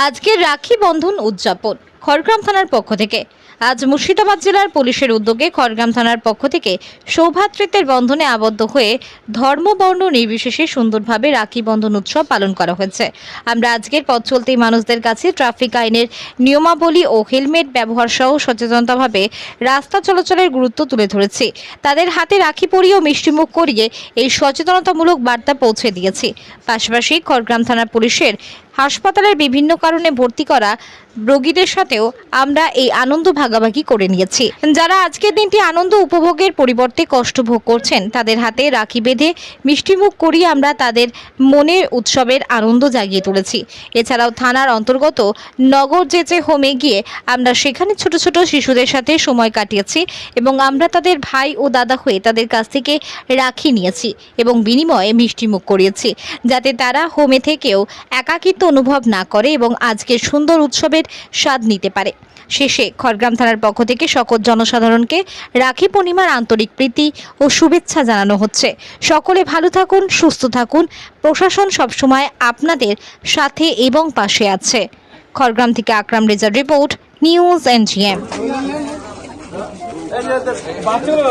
আজকের রাখি বন্ধন উদযাপন খড়গ্রাম থানার পক্ষ থেকে। আজ মুর্শিদাবাদ জেলার পুলিশের উদ্যোগে খড়গ্রাম থানার পক্ষ থেকে সৌভাতৃত্বের বন্ধনে আবদ্ধ হয়ে ধর্ম বর্ণ নির্বিশেষে সুন্দরভাবে রাখি বন্ধন উৎসব পালন করা হয়েছে। আমরা আজকের পথ চলতি মানুষদের কাছে ট্রাফিক আইনের নিয়মাবলী ও হেলমেট ব্যবহার সহ সচেতনতাভাবে রাস্তা চলাচলের গুরুত্ব তুলে ধরেছি। তাদের হাতে রাখি পরিয়ে ও মিষ্টিমুখ করিয়ে এই সচেতনতামূলক বার্তা পৌঁছে দিয়েছি। পাশাপাশি খড়গ্রাম থানার পুলিশের হাসপাতালের বিভিন্ন কারণে ভর্তি করা রোগীদের সাথেও আমরা এই আনন্দ ভাগাভাগি করে নিয়েছি। যারা আজকের দিনটি আনন্দ উপভোগের পরিবর্তে কষ্ট ভোগ করছেন, তাদের হাতে রাখি বেঁধে মিষ্টিমুখ করিয়ে আমরা তাদের মনের উৎসবের আনন্দ জাগিয়ে তুলেছি। এছাড়াও থানার অন্তর্গত নগর জেচে হোমে গিয়ে আমরা সেখানে ছোট ছোট শিশুদের সাথে সময় কাটিয়েছি এবং আমরা তাদের ভাই ও দাদা হয়ে তাদের কাছ থেকে রাখি নিয়েছি এবং বিনিময়ে মিষ্টিমুখ করিয়েছি, যাতে তারা হোমে থেকেও একাকিত্ব অনুভব না করে এবং আজকের সুন্দর উৎসবের স্বাদ নিতে পারে। শেষে খড়গ্রাম থানার পক্ষ থেকে সকল জনসাধারণকে রাখি পূর্ণিমার আন্তরিক প্রীতি ও শুভেচ্ছা জানানো হচ্ছে। সকলে ভালো থাকুন, সুস্থ থাকুন। প্রশাসন সবসময় আপনাদের সাথে এবং পাশে আছে। খড়গ্রাম থেকে আকরাম রেজার রিপোর্ট, নিউজ এনজিএম। বাচ্চাগুলো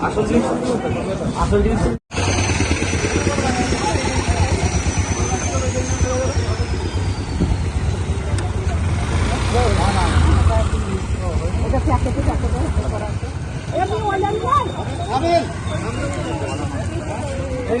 আসল জিনিস আসল জিনিস ওই